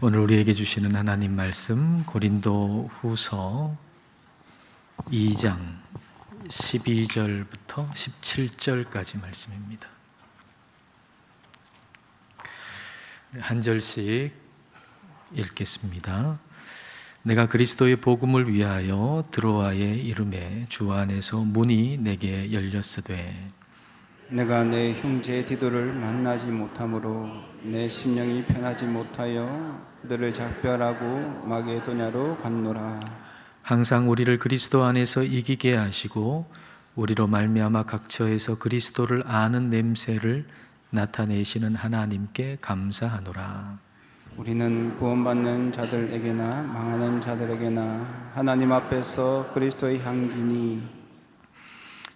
오늘 우리에게 주시는 하나님 말씀 고린도 후서 2장 12절부터 17절까지 말씀입니다. 한 절씩 읽겠습니다. 내가 그리스도의 복음을 위하여 드로아의 이름에 주 안에서 문이 내게 열렸으되 내가 내 형제 디도를 만나지 못하므로 내 심령이 편하지 못하여 그들을 작별하고 마게도냐로 갔노라. 항상 우리를 그리스도 안에서 이기게 하시고 우리로 말미암아 각처에서 그리스도를 아는 냄새를 나타내시는 하나님께 감사하노라. 우리는 구원받는 자들에게나 망하는 자들에게나 하나님 앞에서 그리스도의 향기니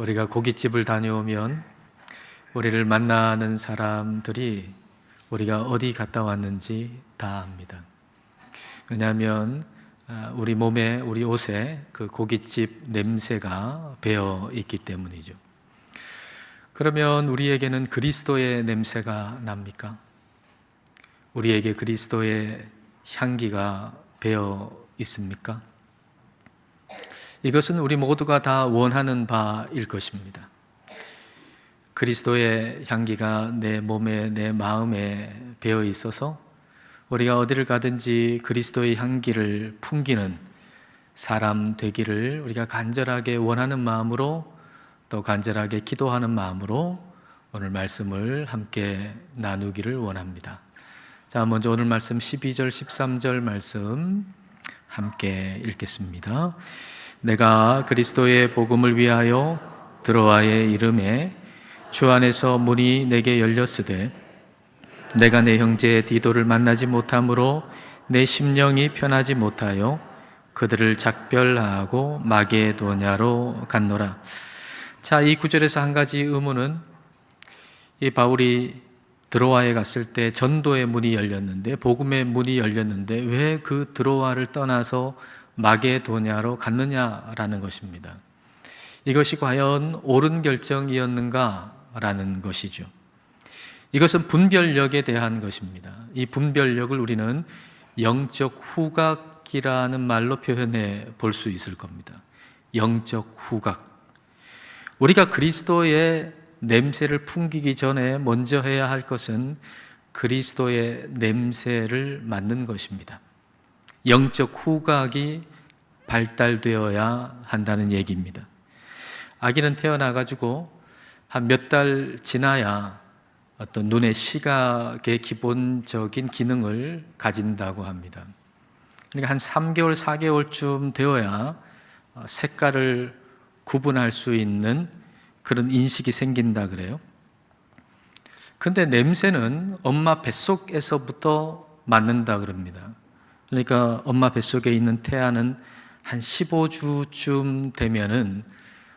우리가 고깃집을 다녀오면 우리를 만나는 사람들이 우리가 어디 갔다 왔는지 다 압니다. 왜냐하면 아, 우리 몸에 우리 옷에 그 고깃집 냄새가 배어 있기 때문이죠. 그러면 우리에게는 그리스도의 냄새가 납니까? 우리에게 그리스도의 향기가 배어 있습니까? 이것은 우리 모두가 다 원하는 바일 것입니다. 그리스도의 향기가 내 몸에, 내 마음에 배어 있어서 우리가 어디를 가든지 그리스도의 향기를 풍기는 사람 되기를 우리가 간절하게 원하는 마음으로 또 간절하게 기도하는 마음으로 오늘 말씀을 함께 나누기를 원합니다. 자, 먼저 오늘 말씀 12절, 13절 말씀 함께 읽겠습니다. 내가 그리스도의 복음을 위하여 드로아의 이름에 주 안에서 문이 내게 열렸으되 내가 내 형제 디도를 만나지 못하므로 내 심령이 편하지 못하여 그들을 작별하고 마게도냐로 갔노라. 자, 이 구절에서 한 가지 의문은 이 바울이 드로아에 갔을 때 전도의 문이 열렸는데 복음의 문이 열렸는데 왜 그 드로아를 떠나서 마게도냐로 갔느냐라는 것입니다. 이것이 과연 옳은 결정이었는가라는 것이죠. 이것은 분별력에 대한 것입니다. 이 분별력을 우리는 영적 후각이라는 말로 표현해 볼 수 있을 겁니다. 영적 후각. 우리가 그리스도의 냄새를 풍기기 전에 먼저 해야 할 것은 그리스도의 냄새를 맡는 것입니다. 영적 후각이 발달되어야 한다는 얘기입니다. 아기는 태어나가지고 한 몇 달 지나야 어떤 눈의 시각의 기본적인 기능을 가진다고 합니다. 그러니까 한 3개월, 4개월쯤 되어야 색깔을 구분할 수 있는 그런 인식이 생긴다 그래요. 근데 냄새는 엄마 뱃속에서부터 맡는다 그럽니다. 그러니까 엄마 뱃속에 있는 태아는 한 15주쯤 되면은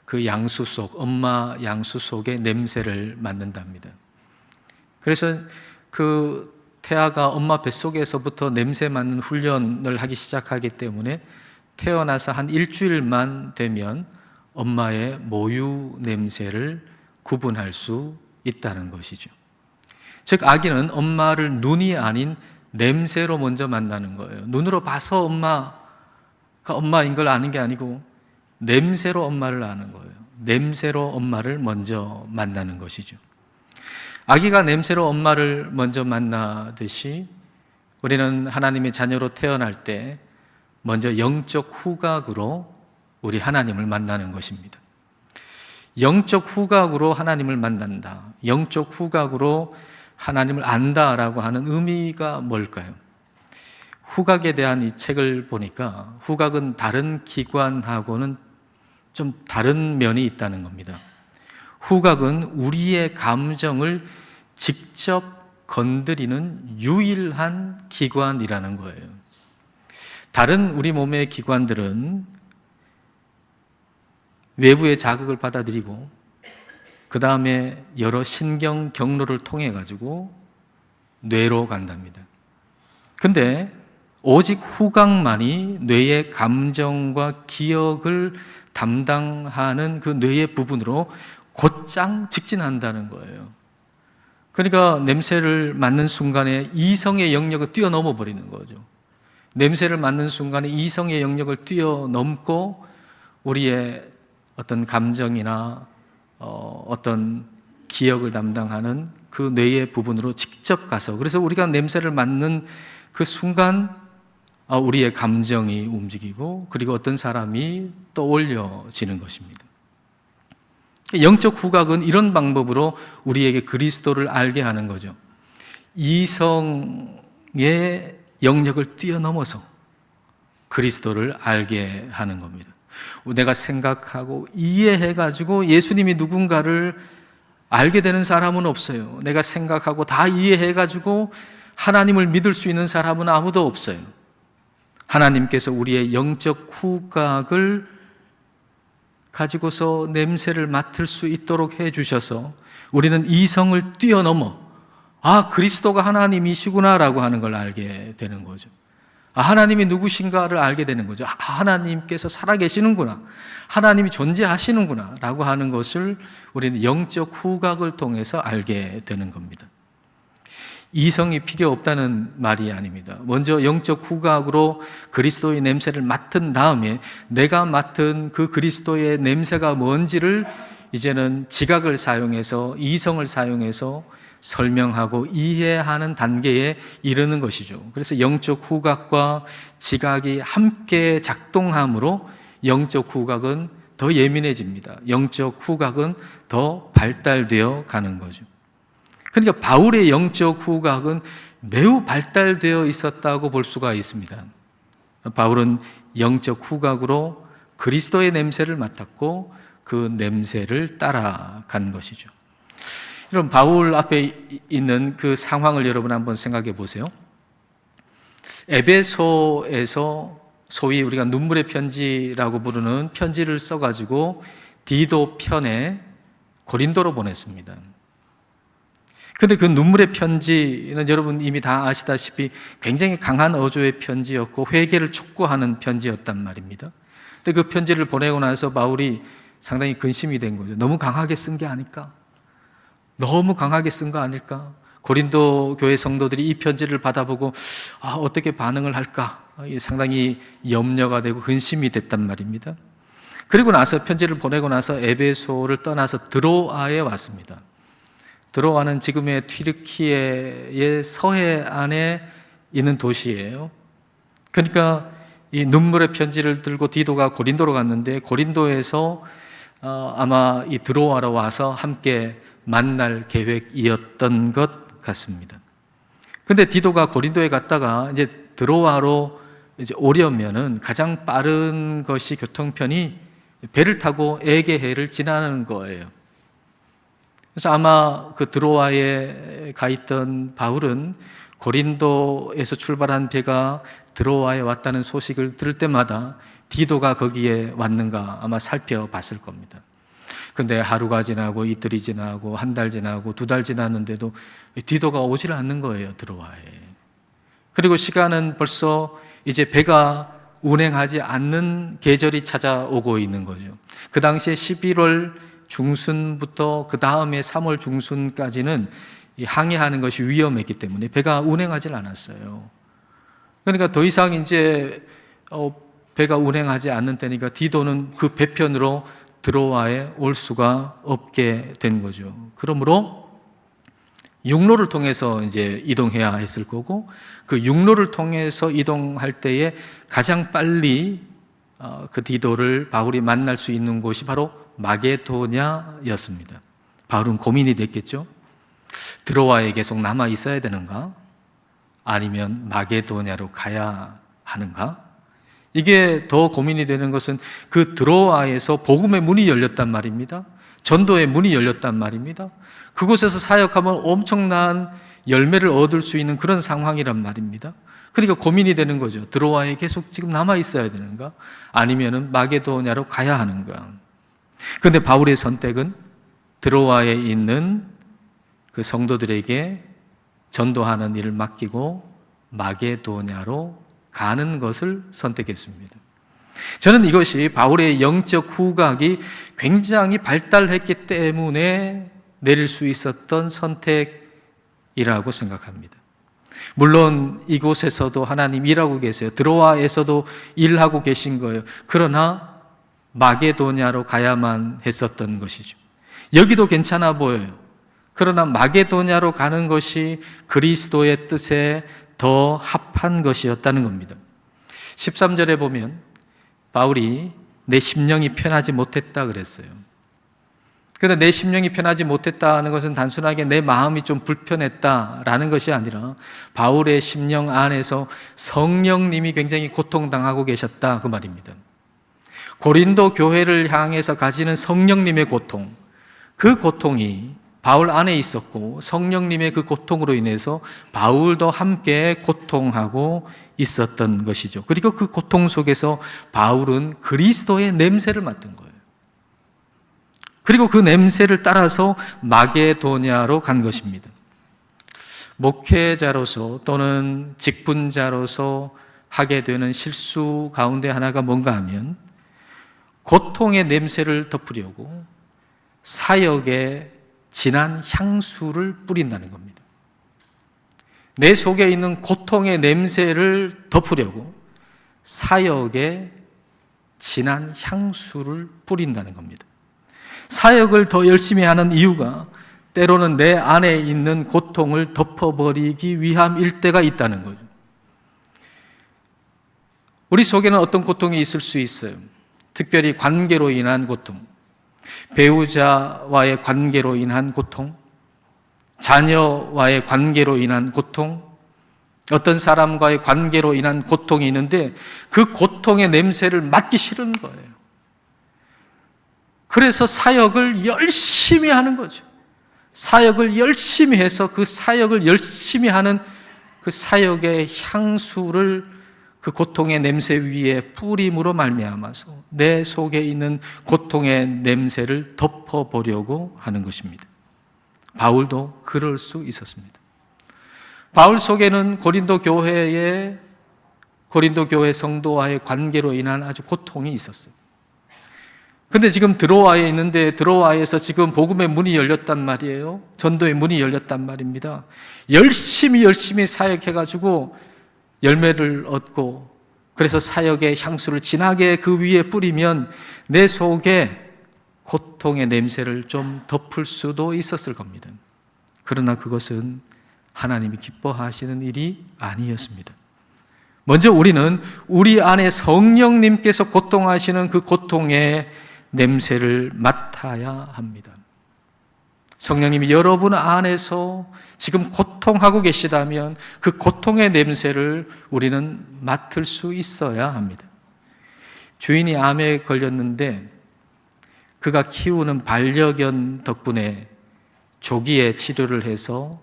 그 양수 속, 엄마 양수 속의 냄새를 맡는답니다. 그래서 그 태아가 엄마 뱃속에서부터 냄새 맡는 훈련을 하기 시작하기 때문에 태어나서 한 일주일만 되면 엄마의 모유 냄새를 구분할 수 있다는 것이죠. 즉, 아기는 엄마를 눈이 아닌 냄새로 먼저 만나는 거예요. 눈으로 봐서 엄마 가 엄마인 걸 아는 게 아니고 냄새로 엄마를 아는 거예요. 냄새로 엄마를 먼저 만나는 것이죠. 아기가 냄새로 엄마를 먼저 만나듯이 우리는 하나님의 자녀로 태어날 때 먼저 영적 후각으로 우리 하나님을 만나는 것입니다. 영적 후각으로 하나님을 만난다. 영적 후각으로 하나님을 안다라고 하는 의미가 뭘까요? 후각에 대한 이 책을 보니까 후각은 다른 기관하고는 좀 다른 면이 있다는 겁니다. 후각은 우리의 감정을 직접 건드리는 유일한 기관이라는 거예요. 다른 우리 몸의 기관들은 외부의 자극을 받아들이고 그 다음에 여러 신경 경로를 통해 가지고 뇌로 간답니다. 근데 오직 후각만이 뇌의 감정과 기억을 담당하는 그 뇌의 부분으로 곧장 직진한다는 거예요. 그러니까 냄새를 맡는 순간에 이성의 영역을 뛰어넘어 버리는 거죠. 냄새를 맡는 순간에 이성의 영역을 뛰어넘고 우리의 어떤 감정이나 어, 어떤 기억을 담당하는 그 뇌의 부분으로 직접 가서 그래서 우리가 냄새를 맡는 그 순간 아, 우리의 감정이 움직이고 그리고 어떤 사람이 떠올려지는 것입니다. 영적 후각은 이런 방법으로 우리에게 그리스도를 알게 하는 거죠. 이성의 영역을 뛰어넘어서 그리스도를 알게 하는 겁니다. 내가 생각하고 이해해가지고 예수님이 누군가를 알게 되는 사람은 없어요. 내가 생각하고 다 이해해가지고 하나님을 믿을 수 있는 사람은 아무도 없어요. 하나님께서 우리의 영적 후각을 가지고서 냄새를 맡을 수 있도록 해 주셔서 우리는 이성을 뛰어넘어 아, 그리스도가 하나님이시구나라고 하는 걸 알게 되는 거죠. 아, 하나님이 누구신가를 알게 되는 거죠. 아, 하나님께서 살아계시는구나. 하나님이 존재하시는구나. 라고 하는 것을 우리는 영적 후각을 통해서 알게 되는 겁니다. 이성이 필요 없다는 말이 아닙니다. 먼저 영적 후각으로 그리스도의 냄새를 맡은 다음에 내가 맡은 그 그리스도의 냄새가 뭔지를 이제는 지각을 사용해서 이성을 사용해서 설명하고 이해하는 단계에 이르는 것이죠. 그래서 영적 후각과 지각이 함께 작동함으로 영적 후각은 더 예민해집니다. 영적 후각은 더 발달되어 가는 거죠. 그러니까 바울의 영적 후각은 매우 발달되어 있었다고 볼 수가 있습니다. 바울은 영적 후각으로 그리스도의 냄새를 맡았고 그 냄새를 따라간 것이죠. 여러분 바울 앞에 있는 그 상황을 여러분 한번 생각해 보세요. 에베소에서 소위 우리가 눈물의 편지라고 부르는 편지를 써가지고 디도 편에 고린도로 보냈습니다. 근데 그 눈물의 편지는 여러분 이미 다 아시다시피 굉장히 강한 어조의 편지였고 회개를 촉구하는 편지였단 말입니다. 근데 그 편지를 보내고 나서 바울이 상당히 근심이 된 거죠. 너무 강하게 쓴 게 아닐까? 너무 강하게 쓴 거 아닐까? 고린도 교회 성도들이 이 편지를 받아보고 아, 어떻게 반응을 할까? 상당히 염려가 되고 근심이 됐단 말입니다. 그리고 나서 편지를 보내고 나서 에베소를 떠나서 드로아에 왔습니다. 드로아는 지금의 튀르키예의 서해안에 있는 도시예요. 그러니까 이 눈물의 편지를 들고 디도가 고린도로 갔는데 고린도에서 어, 아마 이 드로아로 와서 함께 만날 계획이었던 것 같습니다. 근데 디도가 고린도에 갔다가 이제 드로아로 이제 오려면은 가장 빠른 것이 교통편이 배를 타고 에게해를 지나는 거예요. 그래서 아마 그 드로아에 가 있던 바울은 고린도에서 출발한 배가 드로아에 왔다는 소식을 들을 때마다 디도가 거기에 왔는가 아마 살펴봤을 겁니다. 근데 하루가 지나고 이틀이 지나고 한 달 지나고 두 달 지났는데도 디도가 오질 않는 거예요, 드로아에. 그리고 시간은 벌써 이제 배가 운행하지 않는 계절이 찾아오고 있는 거죠. 그 당시에 11월 중순부터 그 다음에 3월 중순까지는 항해하는 것이 위험했기 때문에 배가 운행하지 않았어요. 그러니까 더 이상 이제 어, 배가 운행하지 않는 때니까 디도는 그 배편으로 드로아에 올 수가 없게 된 거죠. 그러므로 육로를 통해서 이제 이동해야 했을 거고 그 육로를 통해서 이동할 때에 가장 빨리 어, 그 디도를 바울이 만날 수 있는 곳이 바로 마게도냐였습니다. 바울은 고민이 됐겠죠. 드로아에 계속 남아 있어야 되는가? 아니면 마게도냐로 가야 하는가? 이게 더 고민이 되는 것은 그 드로아에서 복음의 문이 열렸단 말입니다. 전도의 문이 열렸단 말입니다. 그곳에서 사역하면 엄청난 열매를 얻을 수 있는 그런 상황이란 말입니다. 그러니까 고민이 되는 거죠. 드로아에 계속 지금 남아 있어야 되는가? 아니면은 마게도냐로 가야 하는가? 그런데 바울의 선택은 드로아에 있는 그 성도들에게 전도하는 일을 맡기고 마게도냐로 가는 것을 선택했습니다. 저는 이것이 바울의 영적 후각이 굉장히 발달했기 때문에 내릴 수 있었던 선택이라고 생각합니다. 물론 이곳에서도 하나님 일하고 계세요. 드로아에서도 일하고 계신 거예요. 그러나 마게도냐로 가야만 했었던 것이죠. 여기도 괜찮아 보여요. 그러나 마게도냐로 가는 것이 그리스도의 뜻에 더 합한 것이었다는 겁니다. 13절에 보면 바울이 내 심령이 편하지 못했다 그랬어요. 그런데 내 심령이 편하지 못했다는 것은 단순하게 내 마음이 좀 불편했다라는 것이 아니라 바울의 심령 안에서 성령님이 굉장히 고통당하고 계셨다 그 말입니다. 고린도 교회를 향해서 가지는 성령님의 고통, 그 고통이 바울 안에 있었고 성령님의 그 고통으로 인해서 바울도 함께 고통하고 있었던 것이죠. 그리고 그 고통 속에서 바울은 그리스도의 냄새를 맡은 거예요. 그리고 그 냄새를 따라서 마게도냐로 간 것입니다. 목회자로서 또는 직분자로서 하게 되는 실수 가운데 하나가 뭔가 하면 고통의 냄새를 덮으려고 사역에 진한 향수를 뿌린다는 겁니다. 내 속에 있는 고통의 냄새를 덮으려고 사역에 진한 향수를 뿌린다는 겁니다. 사역을 더 열심히 하는 이유가 때로는 내 안에 있는 고통을 덮어버리기 위함일 때가 있다는 거죠. 우리 속에는 어떤 고통이 있을 수 있어요. 특별히 관계로 인한 고통, 배우자와의 관계로 인한 고통, 자녀와의 관계로 인한 고통, 어떤 사람과의 관계로 인한 고통이 있는데 그 고통의 냄새를 맡기 싫은 거예요. 그래서 사역을 열심히 하는 거죠. 사역을 열심히 해서 그 사역을 열심히 하는 그 사역의 향수를 그 고통의 냄새 위에 뿌림으로 말미암아서 내 속에 있는 고통의 냄새를 덮어보려고 하는 것입니다. 바울도 그럴 수 있었습니다. 바울 속에는 고린도 교회의 고린도 교회 성도와의 관계로 인한 아주 고통이 있었어요. 근데 지금 드로아에 있는데 드로아에서 지금 복음의 문이 열렸단 말이에요. 전도의 문이 열렸단 말입니다. 열심히 열심히 사역해가지고 열매를 얻고 그래서 사역의 향수를 진하게 그 위에 뿌리면 내 속에 고통의 냄새를 좀 덮을 수도 있었을 겁니다. 그러나 그것은 하나님이 기뻐하시는 일이 아니었습니다. 먼저 우리는 우리 안에 성령님께서 고통하시는 그 고통의 냄새를 맡아야 합니다. 성령님이 여러분 안에서 지금 고통하고 계시다면 그 고통의 냄새를 우리는 맡을 수 있어야 합니다. 주인이 암에 걸렸는데 그가 키우는 반려견 덕분에 조기에 치료를 해서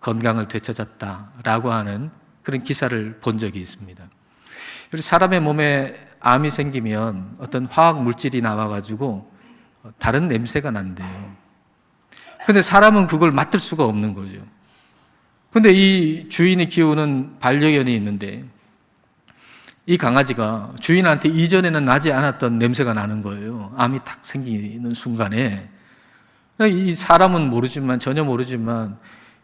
건강을 되찾았다라고 하는 그런 기사를 본 적이 있습니다. 사람의 몸에 암이 생기면 어떤 화학 물질이 나와가지고 다른 냄새가 난대요. 근데 사람은 그걸 맡을 수가 없는 거죠. 근데 이 주인이 키우는 반려견이 있는데 이 강아지가 주인한테 이전에는 나지 않았던 냄새가 나는 거예요. 암이 탁 생기는 순간에. 이 사람은 모르지만, 전혀 모르지만,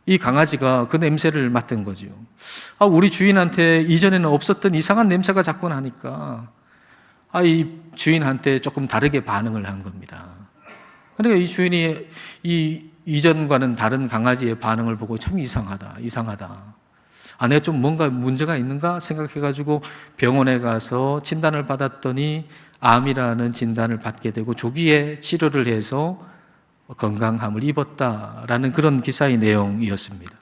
이 강아지가 그 냄새를 맡은 거죠. 아, 우리 주인한테 이전에는 없었던 이상한 냄새가 자꾸 나니까, 아, 이 주인한테 조금 다르게 반응을 한 겁니다. 그러니까 이 주인이 이 이전과는 다른 강아지의 반응을 보고 참 이상하다, 이상하다. 아, 내가 좀 뭔가 문제가 있는가 생각해가지고 병원에 가서 진단을 받았더니 암이라는 진단을 받게 되고 조기에 치료를 해서 건강함을 입었다라는 그런 기사의 내용이었습니다.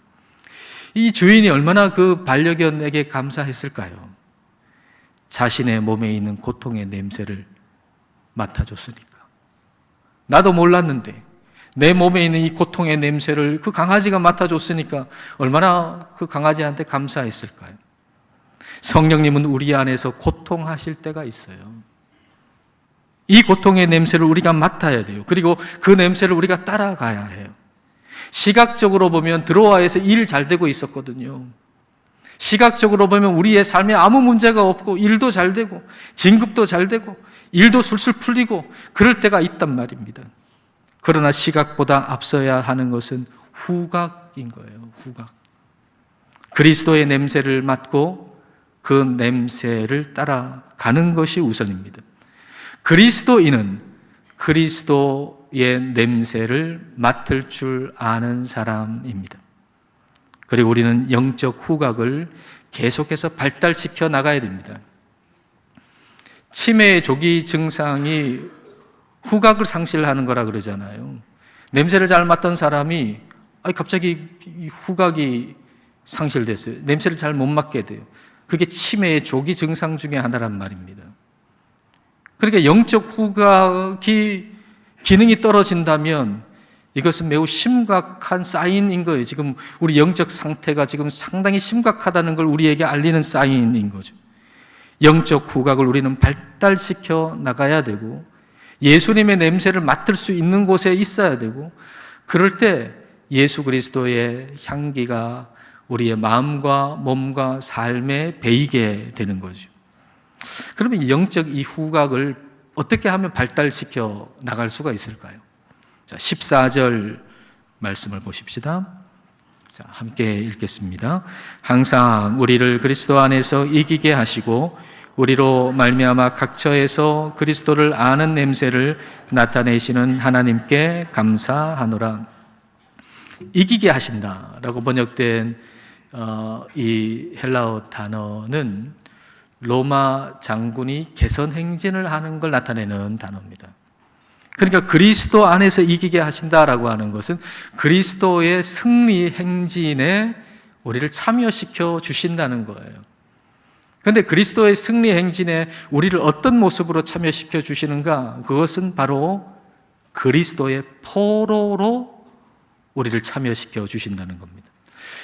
이 주인이 얼마나 그 반려견에게 감사했을까요? 자신의 몸에 있는 고통의 냄새를 맡아줬으니까. 나도 몰랐는데 내 몸에 있는 이 고통의 냄새를 그 강아지가 맡아줬으니까 얼마나 그 강아지한테 감사했을까요? 성령님은 우리 안에서 고통하실 때가 있어요. 이 고통의 냄새를 우리가 맡아야 돼요. 그리고 그 냄새를 우리가 따라가야 해요. 시각적으로 보면 드로아에서 일 잘 되고 있었거든요. 시각적으로 보면 우리의 삶에 아무 문제가 없고 일도 잘 되고 진급도 잘 되고 일도 술술 풀리고 그럴 때가 있단 말입니다. 그러나 시각보다 앞서야 하는 것은 후각인 거예요. 후각. 그리스도의 냄새를 맡고 그 냄새를 따라가는 것이 우선입니다. 그리스도인은 그리스도의 냄새를 맡을 줄 아는 사람입니다. 그리고 우리는 영적 후각을 계속해서 발달시켜 나가야 됩니다. 치매의 조기 증상이 후각을 상실하는 거라 그러잖아요. 냄새를 잘 맡던 사람이 갑자기 이 후각이 상실됐어요. 냄새를 잘 못 맡게 돼요. 그게 치매의 조기 증상 중에 하나란 말입니다. 그러니까 영적 후각이 기능이 떨어진다면 이것은 매우 심각한 사인인 거예요. 지금 우리 영적 상태가 지금 상당히 심각하다는 걸 우리에게 알리는 사인인 거죠. 영적 후각을 우리는 발달시켜 나가야 되고 예수님의 냄새를 맡을 수 있는 곳에 있어야 되고 그럴 때 예수 그리스도의 향기가 우리의 마음과 몸과 삶에 배이게 되는 거죠. 그러면 이 영적 이 후각을 어떻게 하면 발달시켜 나갈 수가 있을까요? 자, 14절 말씀을 보십시다. 자, 함께 읽겠습니다. 항상 우리를 그리스도 안에서 이기게 하시고 우리로 말미암아 각처에서 그리스도를 아는 냄새를 나타내시는 하나님께 감사하노라. 이기게 하신다라고 번역된 어, 이 헬라어 단어는 로마 장군이 개선 행진을 하는 걸 나타내는 단어입니다. 그러니까 그리스도 안에서 이기게 하신다라고 하는 것은 그리스도의 승리 행진에 우리를 참여시켜 주신다는 거예요. 그런데 그리스도의 승리 행진에 우리를 어떤 모습으로 참여시켜 주시는가? 그것은 바로 그리스도의 포로로 우리를 참여시켜 주신다는 겁니다.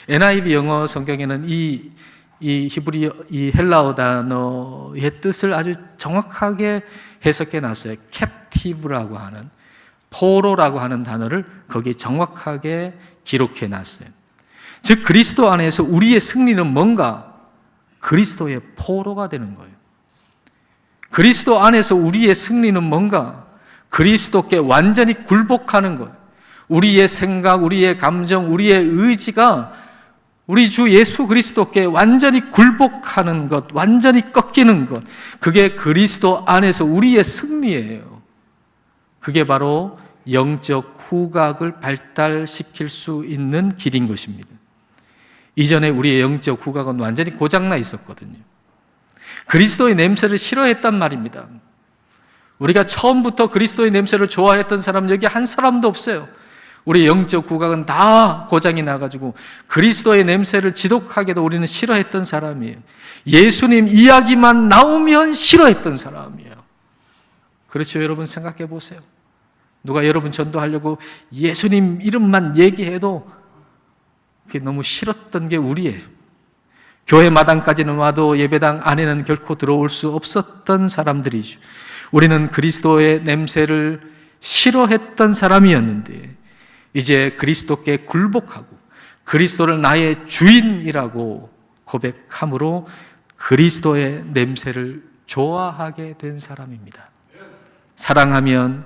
NIV 영어 성경에는 이, 이 히브리, 이 헬라어 단어의 뜻을 아주 정확하게 해석해 놨어요. 캡티브라고 하는, 포로라고 하는 단어를 거기 정확하게 기록해 놨어요. 즉, 그리스도 안에서 우리의 승리는 뭔가? 그리스도의 포로가 되는 거예요. 그리스도 안에서 우리의 승리는 뭔가? 그리스도께 완전히 굴복하는 거예요. 우리의 생각, 우리의 감정, 우리의 의지가 우리 주 예수 그리스도께 완전히 굴복하는 것, 완전히 꺾이는 것, 그게 그리스도 안에서 우리의 승리예요. 그게 바로 영적 후각을 발달시킬 수 있는 길인 것입니다. 이전에 우리의 영적 후각은 완전히 고장나 있었거든요. 그리스도의 냄새를 싫어했단 말입니다. 우리가 처음부터 그리스도의 냄새를 좋아했던 사람 여기 한 사람도 없어요. 우리 영적 구각은 다 고장이 나가지고 그리스도의 냄새를 지독하게도 우리는 싫어했던 사람이에요. 예수님 이야기만 나오면 싫어했던 사람이에요. 그렇죠, 여러분 생각해 보세요. 누가 여러분 전도하려고 예수님 이름만 얘기해도 그게 너무 싫었던 게 우리예요. 교회 마당까지는 와도 예배당 안에는 결코 들어올 수 없었던 사람들이죠. 우리는 그리스도의 냄새를 싫어했던 사람이었는데 이제 그리스도께 굴복하고 그리스도를 나의 주인이라고 고백함으로 그리스도의 냄새를 좋아하게 된 사람입니다. 사랑하면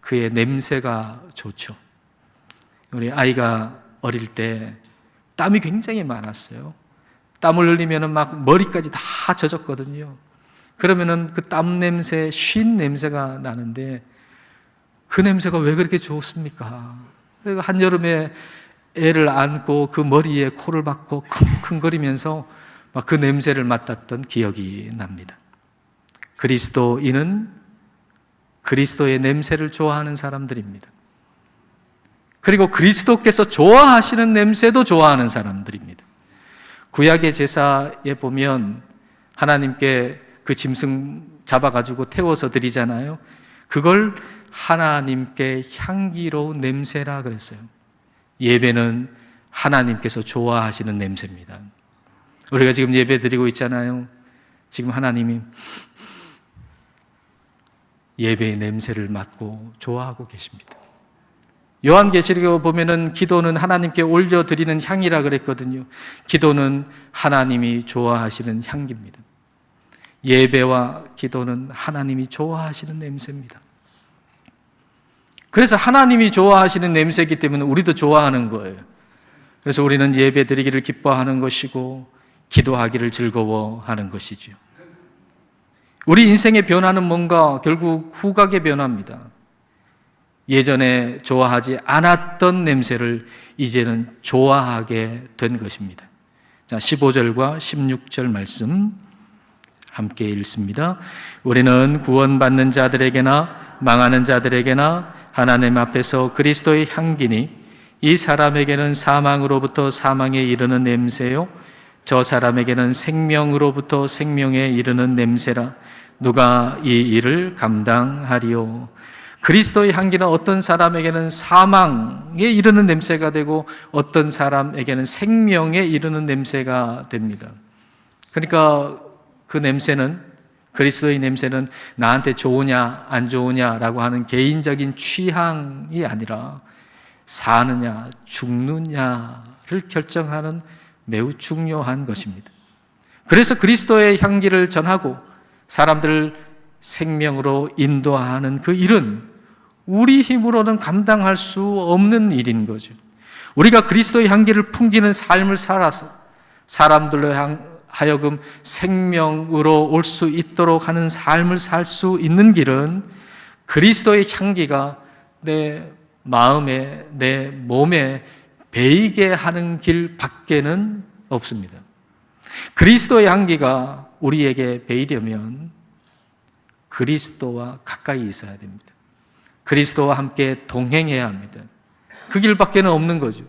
그의 냄새가 좋죠. 우리 아이가 어릴 때 땀이 굉장히 많았어요. 땀을 흘리면 막 머리까지 다 젖었거든요. 그러면은 그 땀 냄새, 쉰 냄새가 나는데 그 냄새가 왜 그렇게 좋습니까? 한여름에 애를 안고 그 머리에 코를 박고 킁킁거리면서 막 그 냄새를 맡았던 기억이 납니다. 그리스도인은 그리스도의 냄새를 좋아하는 사람들입니다. 그리고 그리스도께서 좋아하시는 냄새도 좋아하는 사람들입니다. 구약의 제사에 보면 하나님께 그 짐승 잡아가지고 태워서 드리잖아요. 그걸 하나님께 향기로운 냄새라 그랬어요. 예배는 하나님께서 좋아하시는 냄새입니다. 우리가 지금 예배 드리고 있잖아요. 지금 하나님이 예배의 냄새를 맡고 좋아하고 계십니다. 요한계시록에 보면은 기도는 하나님께 올려 드리는 향이라 그랬거든요. 기도는 하나님이 좋아하시는 향기입니다. 예배와 기도는 하나님이 좋아하시는 냄새입니다. 그래서 하나님이 좋아하시는 냄새이기 때문에 우리도 좋아하는 거예요. 그래서 우리는 예배 드리기를 기뻐하는 것이고 기도하기를 즐거워하는 것이죠. 우리 인생의 변화는 뭔가 결국 후각의 변화입니다. 예전에 좋아하지 않았던 냄새를 이제는 좋아하게 된 것입니다. 자, 15절과 16절 말씀 함께 읽습니다. 우리는 구원받는 자들에게나 망하는 자들에게나 하나님 앞에서 그리스도의 향기니 이 사람에게는 사망으로부터 사망에 이르는 냄새요 저 사람에게는 생명으로부터 생명에 이르는 냄새라 누가 이 일을 감당하리요 그리스도의 향기는 어떤 사람에게는 사망에 이르는 냄새가 되고 어떤 사람에게는 생명에 이르는 냄새가 됩니다. 그러니까 그 냄새는 그리스도의 냄새는 나한테 좋으냐 안 좋으냐라고 하는 개인적인 취향이 아니라 사느냐 죽느냐를 결정하는 매우 중요한 것입니다. 그래서 그리스도의 향기를 전하고 사람들을 생명으로 인도하는 그 일은 우리 힘으로는 감당할 수 없는 일인 거죠. 우리가 그리스도의 향기를 풍기는 삶을 살아서 사람들로 향, 하여금 생명으로 올 수 있도록 하는 삶을 살 수 있는 길은 그리스도의 향기가 내 마음에, 내 몸에 배이게 하는 길 밖에는 없습니다. 그리스도의 향기가 우리에게 배이려면 그리스도와 가까이 있어야 됩니다. 그리스도와 함께 동행해야 합니다. 그 길밖에는 없는 거죠.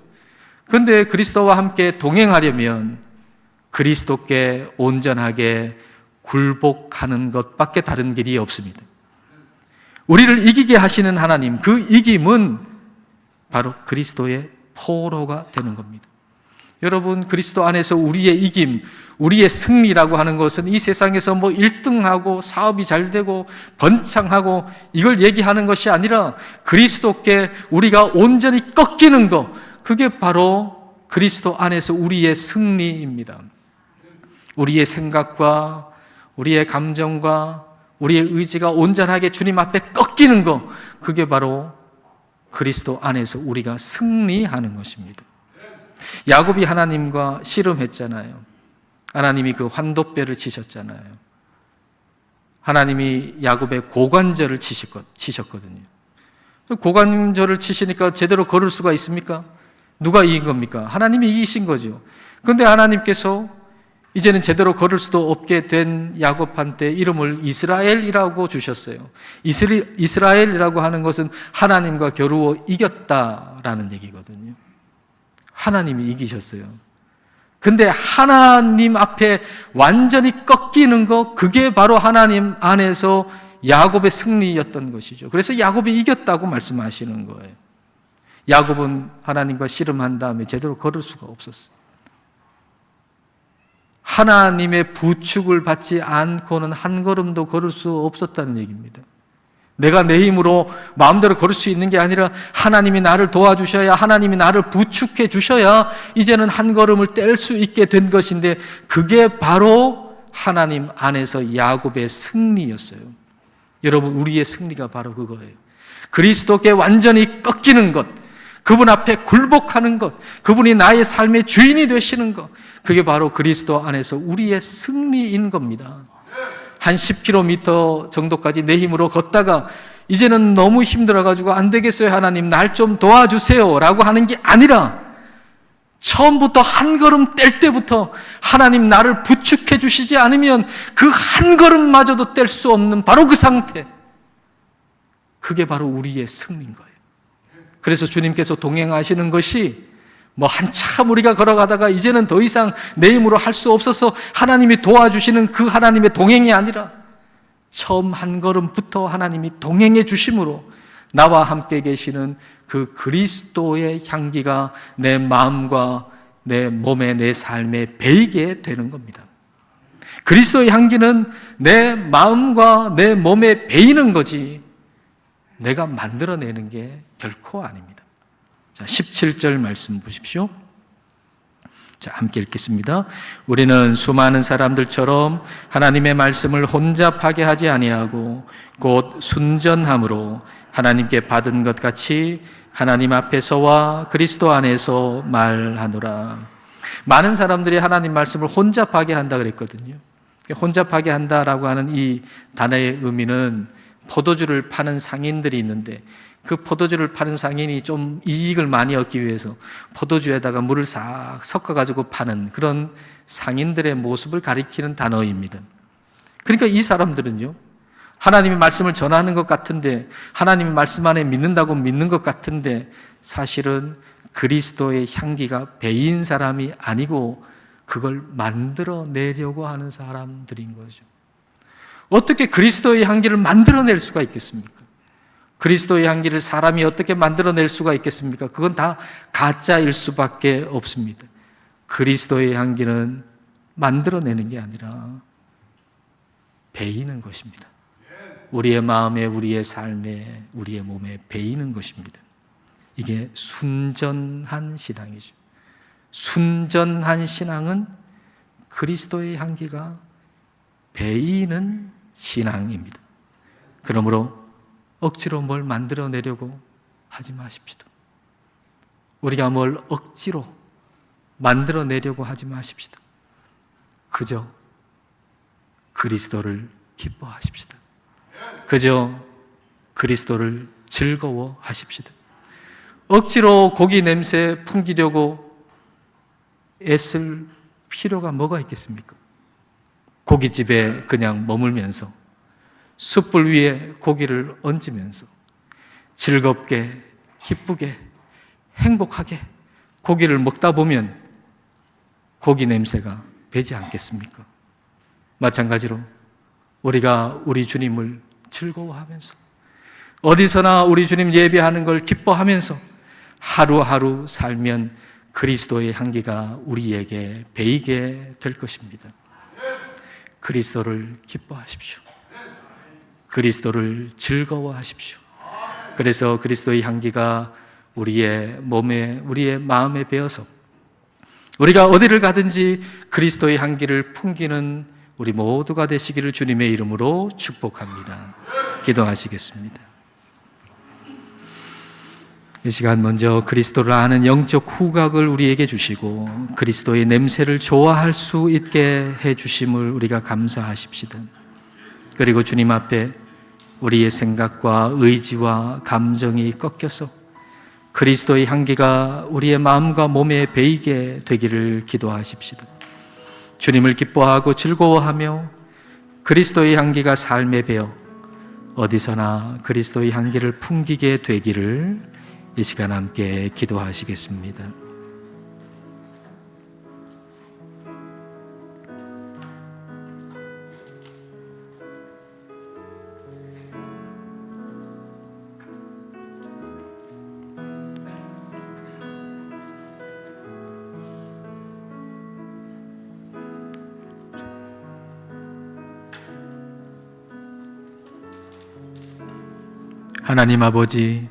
그런데 그리스도와 함께 동행하려면 그리스도께 온전하게 굴복하는 것밖에 다른 길이 없습니다. 우리를 이기게 하시는 하나님, 그 이김은 바로 그리스도의 포로가 되는 겁니다. 여러분, 그리스도 안에서 우리의 이김, 우리의 승리라고 하는 것은 이 세상에서 뭐 1등하고 사업이 잘 되고 번창하고 이걸 얘기하는 것이 아니라 그리스도께 우리가 온전히 꺾이는 것, 그게 바로 그리스도 안에서 우리의 승리입니다. 우리의 생각과 우리의 감정과 우리의 의지가 온전하게 주님 앞에 꺾이는 것, 그게 바로 그리스도 안에서 우리가 승리하는 것입니다. 야곱이 하나님과 씨름했잖아요. 하나님이 그 환도뼈를 치셨잖아요. 하나님이 야곱의 고관절을 치셨거든요. 고관절을 치시니까 제대로 걸을 수가 있습니까? 누가 이긴 겁니까? 하나님이 이기신 거죠. 그런데 하나님께서 이제는 제대로 걸을 수도 없게 된 야곱한테 이름을 이스라엘이라고 주셨어요. 이스라엘이라고 하는 것은 하나님과 겨루어 이겼다라는 얘기거든요. 하나님이 이기셨어요. 근데 하나님 앞에 완전히 꺾이는 거, 그게 바로 하나님 안에서 야곱의 승리였던 것이죠. 그래서 야곱이 이겼다고 말씀하시는 거예요. 야곱은 하나님과 씨름한 다음에 제대로 걸을 수가 없었어요. 하나님의 부축을 받지 않고는 한 걸음도 걸을 수 없었다는 얘기입니다. 내가 내 힘으로 마음대로 걸을 수 있는 게 아니라 하나님이 나를 도와주셔야 하나님이 나를 부축해 주셔야 이제는 한 걸음을 뗄 수 있게 된 것인데 그게 바로 하나님 안에서 야곱의 승리였어요. 여러분, 우리의 승리가 바로 그거예요. 그리스도께 완전히 꺾이는 것, 그분 앞에 굴복하는 것, 그분이 나의 삶의 주인이 되시는 것, 그게 바로 그리스도 안에서 우리의 승리인 겁니다. 한 10km 정도까지 내 힘으로 걷다가 이제는 너무 힘들어가지고 안 되겠어요, 하나님. 날 좀 도와주세요. 라고 하는 게 아니라 처음부터 한 걸음 뗄 때부터 하나님 나를 부축해 주시지 않으면 그 한 걸음마저도 뗄 수 없는 바로 그 상태. 그게 바로 우리의 승리인 거예요. 그래서 주님께서 동행하시는 것이 뭐 한참 우리가 걸어가다가 이제는 더 이상 내 힘으로 할 수 없어서 하나님이 도와주시는 그 하나님의 동행이 아니라 처음 한 걸음부터 하나님이 동행해 주심으로 나와 함께 계시는 그 그리스도의 향기가 내 마음과 내 몸에, 내 삶에 배이게 되는 겁니다. 그리스도의 향기는 내 마음과 내 몸에 배이는 거지 내가 만들어내는 게 결코 아닙니다. 자, 17절 말씀 보십시오. 자, 함께 읽겠습니다. 우리는 수많은 사람들처럼 하나님의 말씀을 혼잡하게 하지 아니하고 곧 순전함으로 하나님께 받은 것 같이 하나님 앞에서와 그리스도 안에서 말하노라. 많은 사람들이 하나님 말씀을 혼잡하게 한다 그랬거든요. 혼잡하게 한다라고 하는 이 단어의 의미는 포도주를 파는 상인들이 있는데 그 포도주를 파는 상인이 좀 이익을 많이 얻기 위해서 포도주에다가 물을 싹 섞어가지고 파는 그런 상인들의 모습을 가리키는 단어입니다. 그러니까 이 사람들은요, 하나님의 말씀을 전하는 것 같은데, 하나님의 말씀 안에 믿는다고 믿는 것 같은데, 사실은 그리스도의 향기가 배인 사람이 아니고, 그걸 만들어내려고 하는 사람들인 거죠. 어떻게 그리스도의 향기를 만들어낼 수가 있겠습니까? 그리스도의 향기를 사람이 어떻게 만들어낼 수가 있겠습니까? 그건 다 가짜일 수밖에 없습니다. 그리스도의 향기는 만들어내는 게 아니라 배이는 것입니다. 우리의 마음에, 우리의 삶에, 우리의 몸에 배이는 것입니다. 이게 순전한 신앙이죠. 순전한 신앙은 그리스도의 향기가 배이는 신앙입니다. 그러므로 억지로 뭘 만들어내려고 하지 마십시다. 우리가 뭘 억지로 만들어내려고 하지 마십시다. 그저 그리스도를 기뻐하십시다. 그저 그리스도를 즐거워하십시다. 억지로 고기 냄새 풍기려고 애쓸 필요가 뭐가 있겠습니까? 고깃집에 그냥 머물면서 숯불 위에 고기를 얹으면서 즐겁게, 기쁘게, 행복하게 고기를 먹다 보면 고기 냄새가 배지 않겠습니까? 마찬가지로 우리가 우리 주님을 즐거워하면서 어디서나 우리 주님 예배하는 걸 기뻐하면서 하루하루 살면 그리스도의 향기가 우리에게 배이게 될 것입니다. 그리스도를 기뻐하십시오. 그리스도를 즐거워하십시오. 그래서 그리스도의 향기가 우리의 몸에, 우리의 마음에 배어서 우리가 어디를 가든지 그리스도의 향기를 풍기는 우리 모두가 되시기를 주님의 이름으로 축복합니다. 기도하시겠습니다. 이 시간 먼저 그리스도를 아는 영적 후각을 우리에게 주시고 그리스도의 냄새를 좋아할 수 있게 해 주심을 우리가 감사하십시다. 그리고 주님 앞에 우리의 생각과 의지와 감정이 꺾여서 그리스도의 향기가 우리의 마음과 몸에 배이게 되기를 기도하십시다. 주님을 기뻐하고 즐거워하며 그리스도의 향기가 삶에 배어 어디서나 그리스도의 향기를 풍기게 되기를 이 시간 함께 기도하시겠습니다. 하나님 아버지,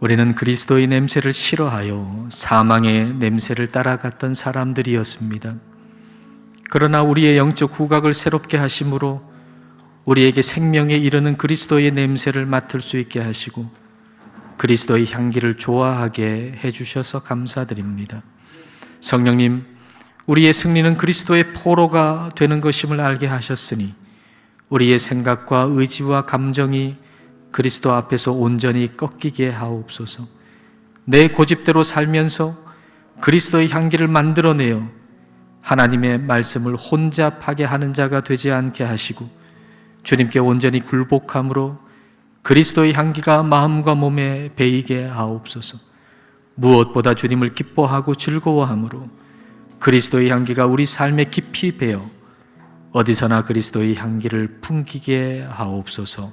우리는 그리스도의 냄새를 싫어하여 사망의 냄새를 따라갔던 사람들이었습니다. 그러나 우리의 영적 후각을 새롭게 하심으로 우리에게 생명에 이르는 그리스도의 냄새를 맡을 수 있게 하시고 그리스도의 향기를 좋아하게 해주셔서 감사드립니다. 성령님, 우리의 승리는 그리스도의 포로가 되는 것임을 알게 하셨으니 우리의 생각과 의지와 감정이 그리스도 앞에서 온전히 꺾이게 하옵소서. 내 고집대로 살면서 그리스도의 향기를 만들어내어 하나님의 말씀을 혼잡하게 하는 자가 되지 않게 하시고 주님께 온전히 굴복함으로 그리스도의 향기가 마음과 몸에 배이게 하옵소서. 무엇보다 주님을 기뻐하고 즐거워함으로 그리스도의 향기가 우리 삶에 깊이 배어 어디서나 그리스도의 향기를 풍기게 하옵소서.